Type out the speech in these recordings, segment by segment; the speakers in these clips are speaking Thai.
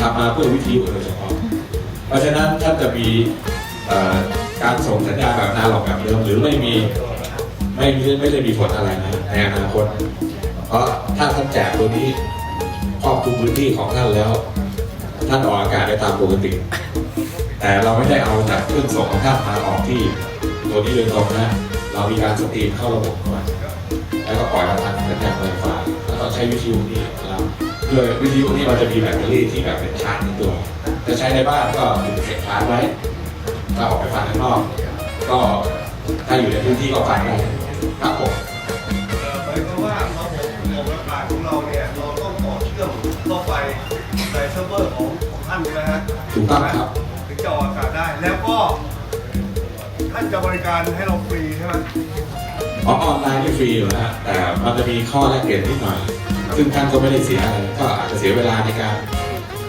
ทำมาเพื่อวิทยุโดยเฉพาะ เพราะฉะนั้นท่านจะมีการส่งสัญญาแบบนาล็อกแบบเดิมหรือไม่มีไม่มีไม่ได้มีผลอะไรนะในอนาคต เพราะถ้าท่านแจกตัวนี้ครอบคลุมพื้นที่ของท่านแล้ว ท่านออกอากาศได้ตามปกติ แต่เราไม่ได้เอาจากเครื่องส่งของท่านมาออกที่ตัวนี้โดยตรงนะเรามีการสตรีมเข้าระบบก่อนแล้วก็ปล่อยมาทางสัญญาณไฟฟ้าแล้วก็ใช้วิทยุนี่ เราโดยวิทยุนี่เราจะมีแบตเตอรี่ที่แบบเป็นชาร์จในตัว จะใช้ในบ้านก็ถือเก็บชาร์จไว้ถ้าออกไปฟังข้างนอก ก็ถ้าอยู่ในพื้นที่ก็ฟังได้ครับผมหมายความว่าระบบระบบอากาศของเราเนี่ยเราต้องต่อเชื่อมเข้าไปในเซิร์ฟเวอร์ของของท่านใช่ไหมฮะถูกต้องครับถึงจะออกอากาศได้แล้วก็ท่านจะบริการให้เราฟรีใช่ไหมอออนไลน์ที่ฟรีอยู่นะฮะแต่มันจะมีข้อแลกเปลี่ยนนิดหน่อย ซึ่งท่านก็ไม่ได้เสียอะไรก็อาจจะเสียเวลาในการ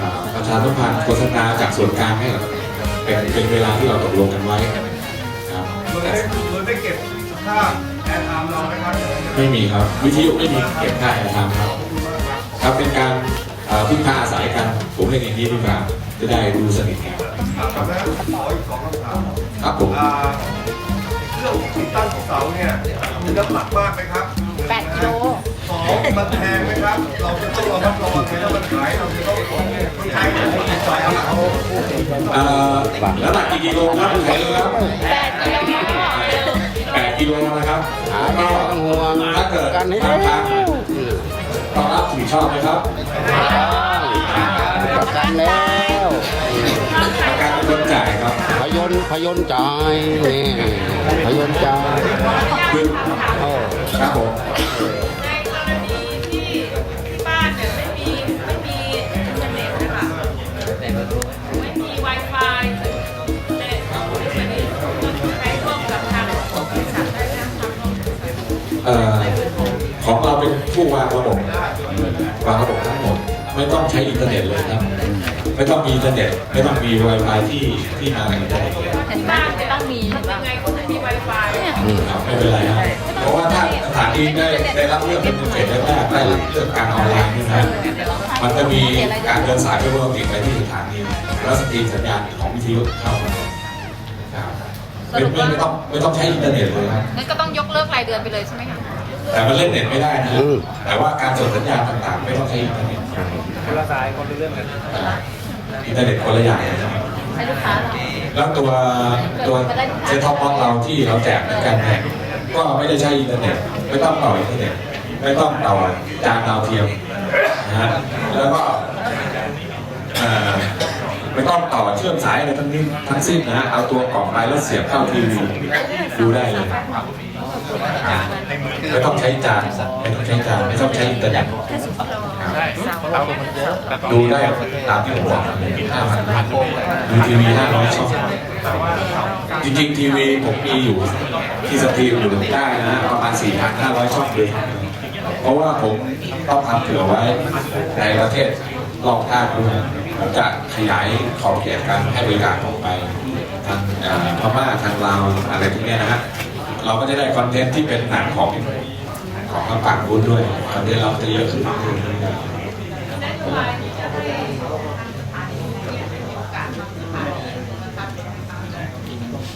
อ่าประชาสัมพันธ์โฆษณาจากส่วนกลางให้เราเป็นเป็นเวลาที่เราตกลงกันไว้ครับโดยไม่โดยไม่เก็บค่าแอร์ไทม์เรานะครับไม่มีครับ วิทยุไม่มีเก็บค่าแอร์ไทม์ครับครับเป็นการอ่าพึ่งพาอาศัยกัน ผมเรียกอย่างนี้ดีกว่าจะได้ดูสนิทกันครับแล้วขออีกสองคำถามครับผมอ่าเครื่องติดตั้งของเสาเนี่ยมีน้ำหนักมากไหมครับแปดกิโล สองมันแพงไหมครับ เราจะต้องระมัดระวังไงถ้ามันขายเราจะต้องต้องใช้ของติดต่อเขาเอ่อแล้วหนักกี่กิโลครับคุณไข่ครับแปดกิโลแปดกิโลนะครับหาก็ไม่ต้องห่วงถ้าเกิดกันให้ทางทางต้องรับผิดชอบไหมครับประกันแล้วประกันเป็นคนจ่ายครับพยนต์พยนต์จ่ายนี่พยนต์จ่ายคือเออครับผมางระบบทั้งหมด ไม่ต้องใช้อินเทอร์เน็ตเลยครับ ไม่ต้องมีอินเทอร์เน็ต ไม่ต้องมี Wi-Fi ที่ที่มากับอินเทอร์เน็ตเลยเห็นบ้านเนี่ยต้องมีทำยังไงก็ไม่มี Wi-Fi เนี่ยครับไม่เป็นไรครับ เพราะว่าถ้าสถานที่ได้ได้รับเลือกเป็นเฟสแรกๆได้รับเลือกการออนไลน์นี่นะมันจะมีการเดินสายไปเวิร์กไปที่สถานีแล้วสตรีมสัญญาณของวิทยุเข้ามาครับไม่ไม่ไม่ต้องไม่ต้องใช้อินเทอร์เน็ตเลยครับงั้นก็ต้องยกเลิกรายเดือนไปเลยใช่ไหมคะ แต่มันเล่นเน็ตไม่ได้นะแต่ว่าการส่งสัญญาณต่างๆ ไม่ต้องใช้อินเทอร์เน็ตคนละสายคนละเรื่องกันอ่าอินเทอร์เน็ตคนละอย่างนะครับใช้ลูกค้าเราแล้วตัวตัวเซ็ตท็อปบ็อกเราที่เราแจกเหมือนกันเนี่ยก็ไม่ได้ใช้อินเทอร์เน็ตไม่ต้องต่ออินเทอร์เน็ตไม่ต้องต่อจานดาวเทียมนะฮะแล้วก็เอ่อไม่ต้องต่อเชื่อมสายอะไรทั้งนี้ทั้งสิ้นนะฮะเอาตัวกล่องไปแล้วเสียบเข้าทีวีดูได้เลย ไม่ต้องใช้จานไม่ต้องใช้จานไม่ต้องใช้อินเทอร์เน็ตใช่เราเป็นคนเยอะแต่ดูได้ตามที่ผมบอกเลยห้าพันดูทีวีห้าร้อยช่องจริงๆทีวีผมมีอยู่ที่สตรีมอยู่ได้นะประมาณสี่พันห้าร้อยช่องเลยเพราะว่าผมต้องทำเผื่อไว้ในประเทศรอบข้างด้วยผมจะขยายขอบเขตการให้บริการออกไปทางเอ่อพม่าทางลาวอะไรพวกเนี้ยนะฮะ เราก็จะได้คอนเทนต์ที่เป็นหนังของของทางฝั่งนู้นด้วยคอนเทนต์เราจะเยอะขึ้นเรื่อยๆ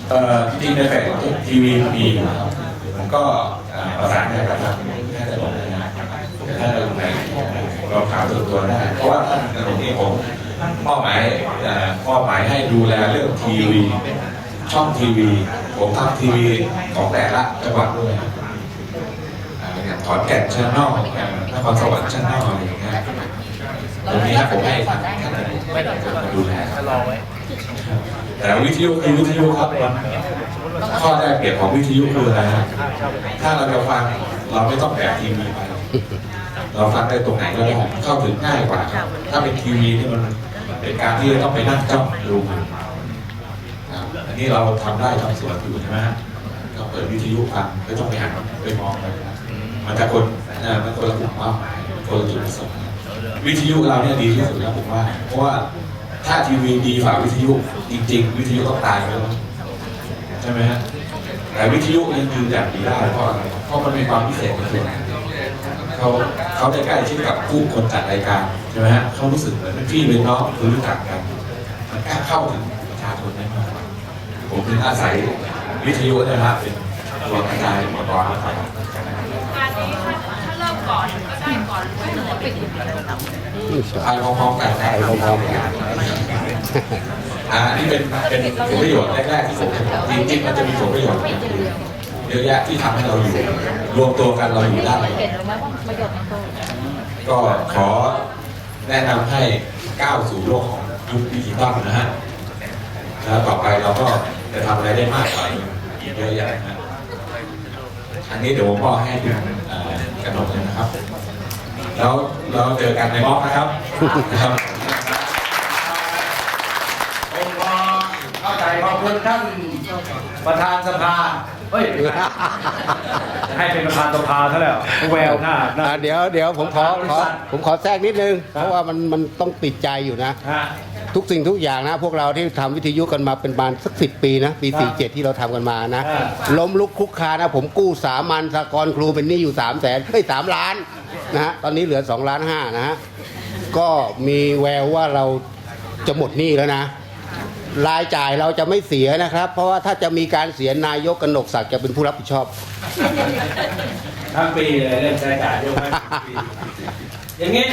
เอ่อจริงๆในแผงทีวีมีอยู่ครับผมก็ประสานงานกับทางแพทย์ตลอดเลยนะถ้าเราในเราข่าวส่วนตัวได้เพราะว่าท่านตรงนี้ผมมอบหมายมอบหมายให้ดูแลเรื่องทีวีช่องทีวี ผมทำทีวีของแต่ละจังหวัดด้วยอย่างขอนแก่นชแนลนครสวรรค์ชแนลอะไรอย่างเงี้ยตรงนี้ผมให้ทางท่านดูแลครับแต่วิทยุคือวิทยุครับข้อได้เปรียบของวิทยุคืออะไรฮะถ้าเราจะฟังเราไม่ต้องแบทีวีไปเราฟังได้ตรงไหนก็ได้เข้าถึงง่ายกว่า ถ้าเป็นทีวีนี่มันเป็นการที่ต้องไปนั่งจ้องดู นนี้เราทำได้ทำสวนอยู่ใช่ไหมฮะก็เปิดวิทยุฟังไม่ต้องไปหันไปมองเลยนะมันจะคนเอ่อมันคนละกลุ่มเป้าหมายคนละจุดประสงค์วิทยุเราเนี่ยดีที่สุดแล้วผมว่า เพราะว่าถ้าทีวีดีฝ่าวิทยุจริง ๆ วิทยุต้องตายไปแล้วใช่ไหมฮะแต่วิทยุยังยืนหยัดอยู่ได้เพราะอะไรเพราะมันมีความพิเศษในตัวมันก็เขาเขาได้ใกล้ชิดกับผู้คนจัดรายการใช่ไหมฮะเขารู้สึกเหมือนพี่เป็นน้องคือรู้จักกันมันแอบเข้าถึงประชาชนได้มากกว่า ผมถึงอาศัยวิทยุนะครับเป็นตัวกระจายอุปกรณ์นะครับการนี้ถ้าถ้าเริ่มก่อนก็ได้ก่อนไม่เหลือปิดไปพร้อมๆกันได้พร้อมๆกันอ่านนี้เป็นเป็นผลประโยชน์แรกๆที่ผมจะบอกจริงๆมันจะมีผลประโยชน์เยอะแยะที่ทำให้เราอยู่รวมตัวกันเราอยู่ได้เห็นหรือไม่ว่าประโยก็ขอแนะนำให้ก้าวสู่โลกของยุคดิจิตอลนะฮะแล้วต่อไปเราก็ จะทำอะไรได้มากกว่านี้เยอะแยะนะฮะอันนี้เดี๋ยวผมมอบให้คุณเอ่อกระนกเลยนะครับ แล้วเราเจอกันในม็อบนะครับนะครับผมพอเข้าใจขอบคุณท่านประธานสภาเฮ้ยให้เป็นประธานสภาซะแล้วแววหน้าหน้าอ่าเดี๋ยวเดี๋ยวผมขอขอผมขอแทรกนิดนึง เพราะว่ามันมันต้องติดใจอยู่นะฮะ ทุกสิ่งทุกอย่างนะ พวกเราที่ทำวิทยุกันมาเป็นประมาณสักสิปีนะ ปีครับ47 ที่เราทำกันมานะอ่าล้มลุกคลุกคลานนะ ผมกู้สามัญสากรณ์ครูเป็นหนี้อยู่3 0 0แสนเฮ้ยสามล้านนะฮะตอนนี้เหลือ2ล้านห้านะฮะก็มีแววว่าเราจะหมดหนี้แล้วนะรายจ่ายเราจะไม่เสียนะครับ เพราะว่าถ้าจะมีการเสียนายกกนกศักดิ์จะเป็นผู้รับผิดชอบทั้งปีเลยเรื่องใช้จ่ายยกให้ทั้งปีอย่างนี้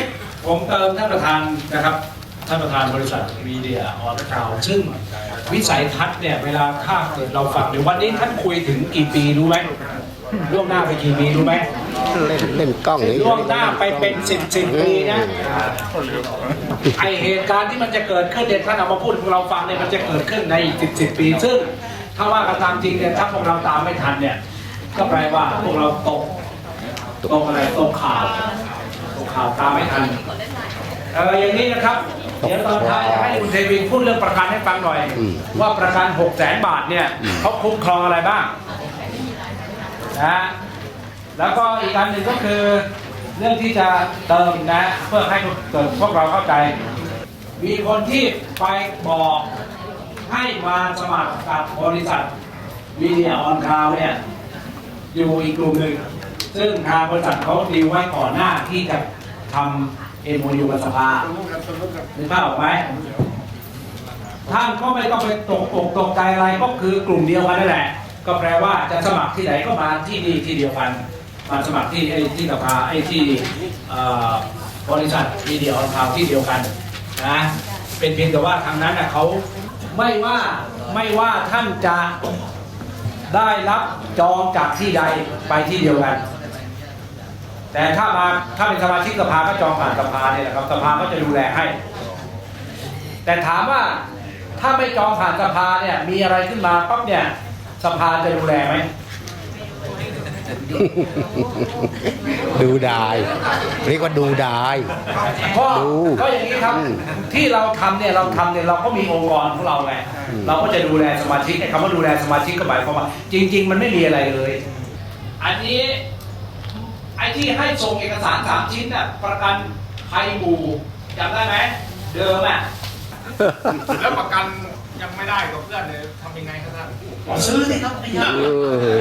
ผมเติมท่านประธานนะครับ ท่านประธานบริษัทมีเดียออนกาวซึ่งวิสัยทัศน์เนี่ยเวลาถ้าเกิดเราฟังเดี๋ยววันนี้ท่านคุยถึงกี่ปีรู้ไหมล่วงหน้าไปกี่ปีรู้ไหมเล่นเล่นกล้องนี่ล่วงหน้าไปเป็นสิบสิบปีนะไอเหตุการณ์ที่มันจะเกิดขึ้นเนี่ยท่านเอามาพูดให้พวกเราฟังเนี่ยมันจะเกิดขึ้นในอีกสิบสิบปี ซึ่งถ้าว่ากันตามจริงเนี่ยถ้าพวกเราตามไม่ทันเนี่ย ก็แปลว่าพวกเราตกตกอะไรตกข่าวตกข่าวตามไม่ทันเอออย่างนี้นะครับ เดี๋ยวตอนท้ายจะให้คุณเทวินพูดเรื่องประกันให้ฟังหน่อยว่าประกัน6 0แสนบาทเนี่ยเขาคุ้มครองอะไรบ้างนะแล้วก็อีกอันหนึ่งก็คือเรื่องที่จะเติมนะเพื่อให้เกิดพวกเราเข้าใจ มีคนที่ไปบอกให้มาสมัครกับบริษัทวีเดียออนคาวเนี่ยอยู่อีกกลุ่มหนึ่งซึ่งทางบริษัทเขาดีลไว้ก่อนหน้าที่จะทำ เอ็มโอยูกับสภานึกภาพออกไหมท่านก็ไม่ต้องไปตกอกตกใจอะไรก็คือกลุ่มเดียวกันนั่นแหละ ก็แปลว่าจะสมัครที่ไหนก็มาที่นี่ที่เดียวกัน มาสมัครที่ไอ้ที่สภาไอ้ที่เอ่อบริษัทมีเดียออนคาวที่เดียวกันนะเป็นเพียงแต่ว่าทางนั้นนะเขาไม่ว่าไม่ว่าท่านจะได้รับจองจากที่ใดไปที่เดียวกัน แต่ถ้ามาถ้าเป็นสมาชิกสภาก็จองผ่านสภาเนี่ยนะครับสภาก็จะดูแลให้ แต่ถามว่าถ้าไม่จองผ่านสภาเนี่ยมีอะไรขึ้นมาปั๊บเนี่ยสภาจะดูแลไหมดูได้ เรียกว่าดูได้เพราะดูก็อย่างนี้ครับอืมที่เราทำเนี่ยเราทำเนี่ยเราก็มีองค์กรของเราไงเราก็จะดูแลสมาชิกไอ้คำว่าดูแลสมาชิกก็หมายความว่าจริง ๆ มันไม่มีอะไรเลย อันนี้ไอ้ที่ให้ส่งเอกสารสามชิ้นน่ะประกันภัยหมู่จำได้ไหมเดิมอะแล้วประกันยังไม่ได้กับเพื่อนเลยทำยังไงครับท่านซื้อสิครับไม่ยากเออ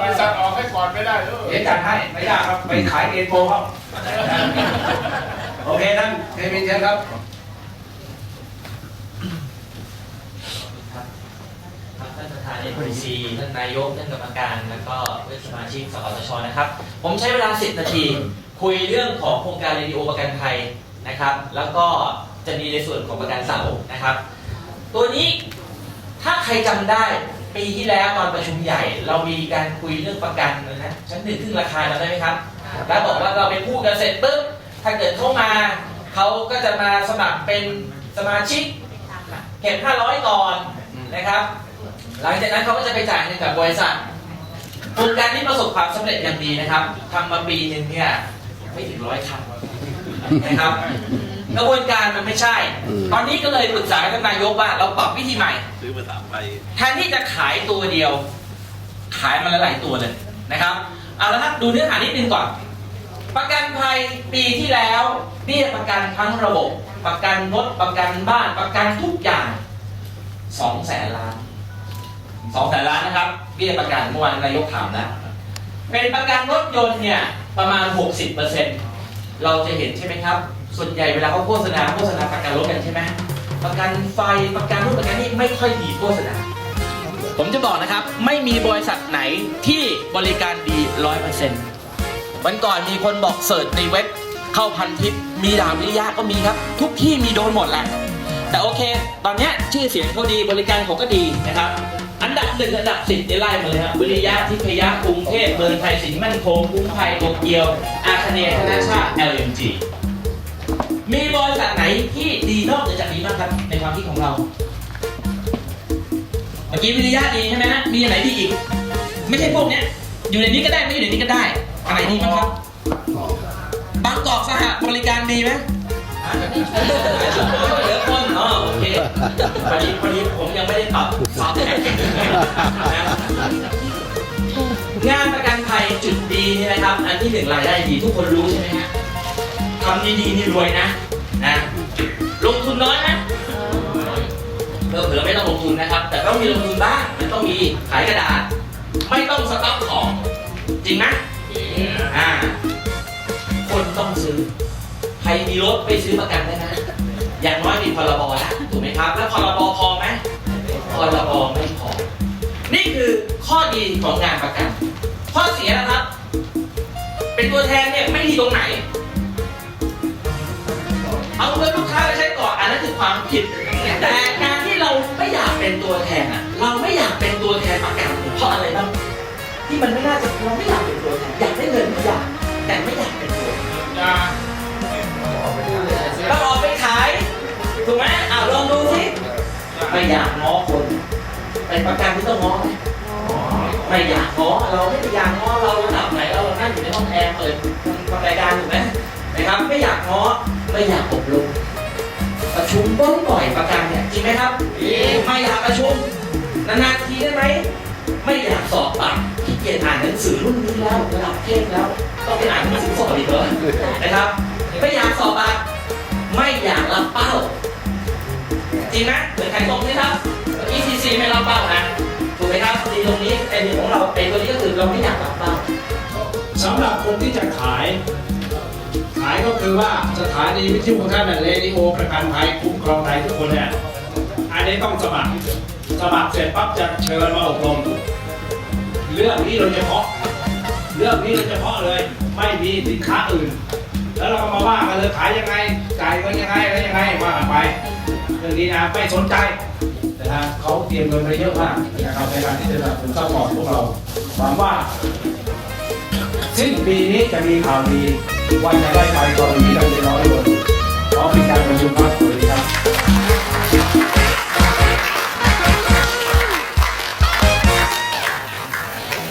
บริษัทออกให้ก่อนไม่ได้เลยเดี๋ยวจัดให้ไม่ยากครับไปขายเอ็นโปครับโอเคท่านเทมินเชิญครับ ครับท่านประ ธานเอ็นซีท่านนายกท่านกรรมการ แล้วก็เพื่อนสมาชิกสปสชนะครับ ผมใช้เวลา 10 นาที คุยเรื่องของโครงการเรดิโอประกันภัยนะครับ แล้วก็จะมีในส่วนของประกันเสานะครับ ตัวนี้ถ้าใครจำได้ปีที่แล้วตอนประชุมใหญ่ เรามีการคุยเรื่องประกันนะฮะชั้นหนึ่งครึ่งราคาจำได้ไหมครับ แล้วบอกว่าเราไปพูดกันเสร็จปุ๊บถ้าเกิดเข้ามาเขาก็จะมาสมัครเป็นสมาชิกเก็บ500 ก่อน นะครับ หลังจากนั้นเขาก็จะไปจ่ายเงินกับบริษัทโครงการนี้ประสบความสำเร็จอย่างดีนะครับทำมาปีหนึ่งเนี่ยไม่ถึงร้อยคันนะครับกระบวนการมันไม่ใช่ ตอนนี้ก็เลยปรึกษากับท่านนายกว่าเราปรับวิธีใหม่ซื้อมาสามใบแทนที่จะขายตัวเดียว ขายมาหลายๆตัวเลยนะครับเอาละครับดูเนื้อหานิดนึงก่อน ประกันภัยปีที่แล้วเบี้ยประกันทั้งระบบ ประกันรถประกันบ้านประกันทุกอย่าง สองแสนล้านสองแสนล้านนะครับเบี้ยประกันเมื่อวานนายกถามนะ เป็นประกันรถยนต์เนี่ยประมาณ 60%เรเราจะเห็นใช่ไหมครับ ส่วนใหญ่เวลาเขาโฆษณาโฆษณาประกันรถกันใช่ไหมประกันไฟประกันรุ่นประกันนี้ไม่ค่อยดีโฆษณา ผมจะบอกนะครับ ไม่มีบริษัทไหนที่บริการดีร้อยเปอร์เซ็นต์วันก่อนมีคนบอกเสิร์ชในเว็บเข้าพันทิปมีดาววิริยะก็มีครับ ทุกที่มีโดนหมดแหละ แต่โอเค ตอนเนี้ยชื่อเสียงเขาดีบริการเขาก็ดีนะครับ อันดับหนึ่งอันดับสิบได้ไล่มาเลยครับวิริยะทิพยะกรุงเทพเมืองไทยสินมั่นคงกรุงไทยโตเกียว อาคเนย์ธนาชาติ LMG มีบริษัทไหนที่ดีนอกเหนือจากนี้บ้างครับ ในความคิดของเรา เมื่อกี้วิริยะดีใช่ไหมฮะมีอันไหนดีอีก ไม่ใช่พวกเนี้ยอยู่ในนี้ก็ได้ไม่อยู่ในนี้ก็ได้อะไรดีบ้างครับบางกอกสหบริการดีไหม พอดีพอดีผมยังไม่ได้ปรับซอฟต์แวร์งานประกันภัยจุดดีนี่นะครับ อันที่หนึ่งรายได้ดีทุกคนรู้ใช่ไหมฮะทำดีๆนี่รวยนะนะลงทุนน้อยนะเผื่อๆไม่ต้องลงทุนนะครับ แต่ต้องมีลงทุนบ้างมันต้องมีขายกระดาษ ไม่ต้องสต็อกของ จริงไหมอ่า คนต้องซื้อ ใครมีรถไปซื้อประกันได้ไหมอย่างน้อยมีพรบแล้วถูกไหม ครับแล้วพรบพอไหมพรบไม่พอ นี่คือข้อดีของงานประกัน ข้อเสียนะครับ เป็นตัวแทนเนี่ยไม่ดีตรงไหน เอาเงินลูกค้าไปใช้ก่อนอันนั้นคือความผิด แต่การที่เราไม่อยากเป็นตัวแทนอะเราไม่อยากเป็นตัวแทนประกันเพราะอะไรบ้างที่มันไม่น่าจะเราไม่อยากเป็นตัวแทนอยากได้เงินอยางแต่ไม่อยากเป็นตัวแทน ดูสิไม่อยากง้อคนเป็นประกันที่ต้องง้อไหมไม่อยากง้อเราไม่ได้อยากง้อเราระดับไหนเรานั่งอยู่ในห้องแอร์เปิดทำรายการถูกไหมนะครับไม่อยากง้อไม่อยากอบรมประชุมบ่อยๆประกันเนี่ยจริงไหมครับไม่อยากประชุมนานๆทีได้ไหมไม่อยากสอบปากขี้เกียจอ่านหนังสือรุ่นนี้แล้วระดับเทพแล้วต้องไปอ่านหนังสือสอบอีกเหรอนะครับ ไม่อยากสอบปากไม่อยากรับเป้าจ ริงไหมเหมือนไข่ต้มนี่ครับเมื่อกี้ซีซีไม่รับเป้านะถูกไหมครับดีตรงนี้ไอ้ดีของเราไอ้ตัวนี้ก็คือเราไม่อยากรับเป้าสำหรับคนที่จะขาย ขายก็คือว่าสถานีวิทยุของท่านเรดิโอประกันภัยคุ้มครองภัยทุกคนเนี่ยอันนี้ต้องสมัครสมัครเสร็จปั๊บจะเชิญมาอบรมเรื่องนี้โดยเฉพาะ เรื่องนี้โดยเฉพาะเลย ไม่มีสินค้าอื่น แล้วเราก็มาว่ากันเลยขายยังไงจ่ายเงินยังไงอะไรยังไงว่ากันไป เรื่องนี้นะไม่สนใจนะฮะเขาเตรียมเงินไปเยอะมากนะครับในการที่จะสนับสนุนซัพพอร์ตพวกเราหวังว่าสิ้นปีนี้จะมีข่าวดีว่าจะได้ไปกรณีที่เราจะร้อยคนขอเป็นการประชุมครับ